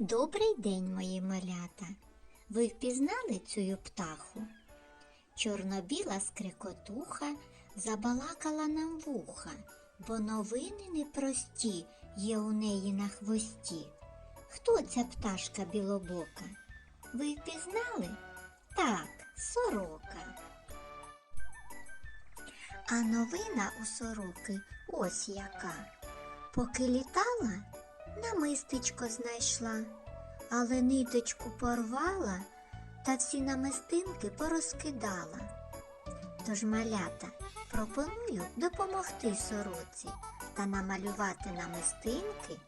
Добрий день, мої малята. Ви впізнали цю птаху? Чорнобіла скрикотуха забалакала нам вуха, бо новини непрості є у неї на хвості. Хто ця пташка білобока? Ви впізнали? Так, сорока. А новина у сороки ось яка. Поки літала, намистечко знайшла, але ниточку порвала та всі намистинки порозкидала. Тож малята пропоную допомогти сороці та намалювати намистинки,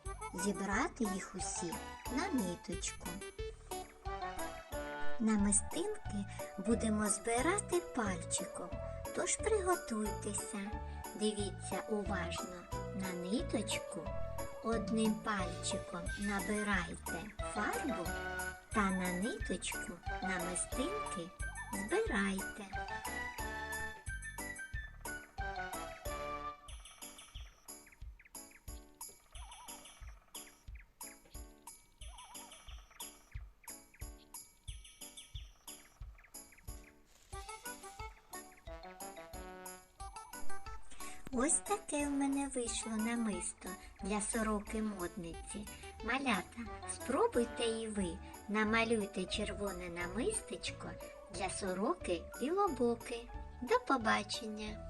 зібрати їх усі на ниточку. Намистинки будемо збирати пальчиком, тож приготуйтеся, дивіться уважно на ниточку. Одним пальчиком набирайте фарбу та на ниточку намистинки збирайте. Ось таке в мене вийшло намисто для сороки модниці. Малята, спробуйте і ви, намалюйте червоне намистечко для сороки і лобоки. До побачення!